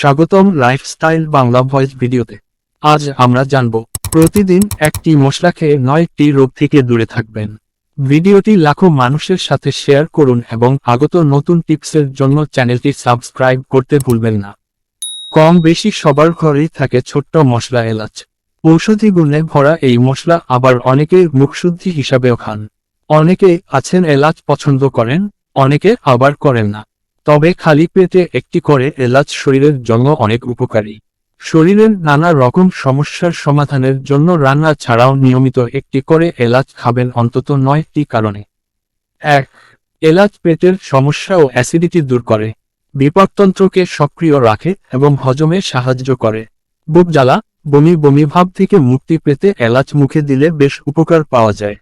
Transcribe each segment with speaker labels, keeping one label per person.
Speaker 1: স্বাগতম lifestyle Bangla voice ভিডিওতে। আজ আমরা জানব প্রতিদিন একটি মশলা খেয়ে নয়টি রোগ থেকে দূরে থাকবেন। ভিডিওটি লাখো মানুষের সাথে শেয়ার করুন এবং আগত নতুন টিপসের জন্য চ্যানেলটি সাবস্ক্রাইব করতে ভুলবেন না। কম বেশি সবার ঘরেই থাকে ছোট্ট মশলা এলাচ। ঔষধি গুণে ভরা এই মশলা আবার অনেকে মুখশুদ্ধি হিসাবেও খান। অনেকে আছেন এলাচ পছন্দ করেন অনেকে আবার করেন না। তবে খালি পেটে একটি করে এলাচ শরীরের জন্য অনেক উপকারী। শরীরের নানা রকম সমস্যার সমাধানের জন্য রান্না ছাড়াও নিয়মিত একটি করে এলাচ খাবেন অন্তত নয়টি কারণে। এক, এলাচ পেটের সমস্যা ও অ্যাসিডিটি দূর করে। বিপাকতন্ত্রকে সক্রিয় রাখে এবং হজমে সাহায্য করে। বুক জ্বালা, বমি বমি ভাব থেকে মুক্তি পেতে এলাচ মুখে দিলে বেশ উপকার পাওয়া যায়।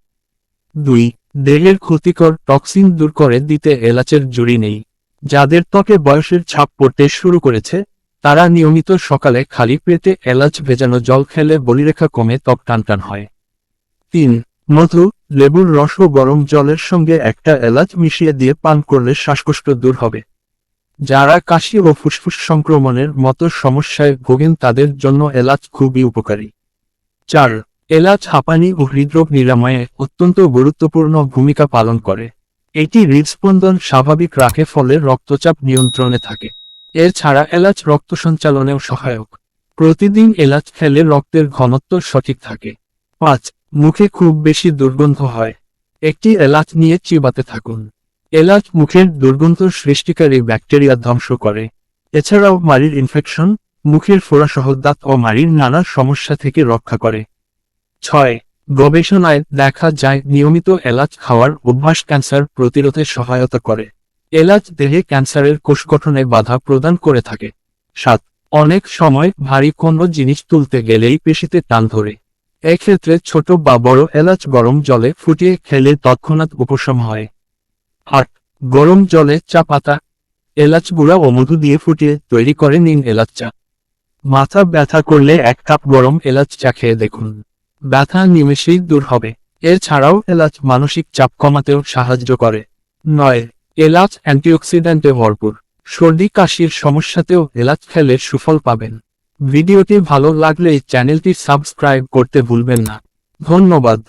Speaker 1: দুই, দেহের ক্ষতিকর টক্সিন দূর করে দিতে এলাচের জুড়ি নেই। যাদের ত্বকে বয়সের ছাপ পড়তে শুরু করেছে, তারা নিয়মিত সকালে খালি পেটে এলাচ ভেজানো জল খেলে বলিরেখা কমে ত্বক টানটান হয়। তিন, মধু, লেবুর রস ও গরম জলের সঙ্গে একটা এলাচ মিশিয়ে দিয়ে পান করলে শ্বাসকষ্ট দূর হবে। যারা কাশি ও ফুসফুস সংক্রমণের মতো সমস্যায় ভোগেন তাদের জন্য এলাচ খুবই উপকারী। চার, এলাচ হাঁপানি ও হৃদরোগ নিরাময়ে অত্যন্ত গুরুত্বপূর্ণ ভূমিকা পালন করে। এটি হৃদস্পন্দন স্বাভাবিক রাখে ফলে রক্তচাপ নিয়ন্ত্রণে থাকে। এছাড়া এলাচ রক্ত সঞ্চালনেও সহায়ক। প্রতিদিন এলাচ খেলে রক্তের ঘনত্ব সঠিক থাকে। পাঁচ, মুখে খুব বেশি দুর্গন্ধ হয়। একটি এলাচ নিয়ে চিবাতে থাকুন। এলাচ মুখের দুর্গন্ধ সৃষ্টিকারী ব্যাকটেরিয়া ধ্বংস করে। এছাড়াও মাড়ির ইনফেকশন মুখের ফোড়াসহ দাঁত ও মাড়ির নানা সমস্যা থেকে রক্ষা করে। ছয় গবেষণায় দেখা যায় নিয়মিত এলাচ খাওয়ার অভ্যাস ক্যান্সার প্রতিরোধে সহায়তা করে। এলাচ দেহে ক্যান্সারের কোষ গঠনে বাধা প্রদান করে থাকে। সাত, অনেক সময় ভারী কোনো জিনিস তুলতে গেলেই পেশিতে টান ধরে। এক্ষেত্রে ছোট বা বড় এলাচ গরম জলে ফুটিয়ে খেলে তৎক্ষণাৎ উপশম হয়। আট, গরম জলে চা পাতা, এলাচ গুঁড়া ও মধু দিয়ে ফুটিয়ে তৈরি করে নিন এলাচ চা। মাথা ব্যথা করলে এক কাপ গরম এলাচ চা খেয়ে দেখুন। ব্যথা নিমেষেই দূর হবে। এছাড়াও এলাচ মানসিক চাপ কমাতেও সাহায্য করে। নয়, এলাচ অ্যান্টিঅক্সিডেন্টে ভরপুর। সর্দি, কাশির সমস্যাতেও এলাচ খেলে সুফল পাবেন। ভিডিওটি ভালো লাগলে চ্যানেলটি সাবস্ক্রাইব করতে ভুলবেন না। ধন্যবাদ।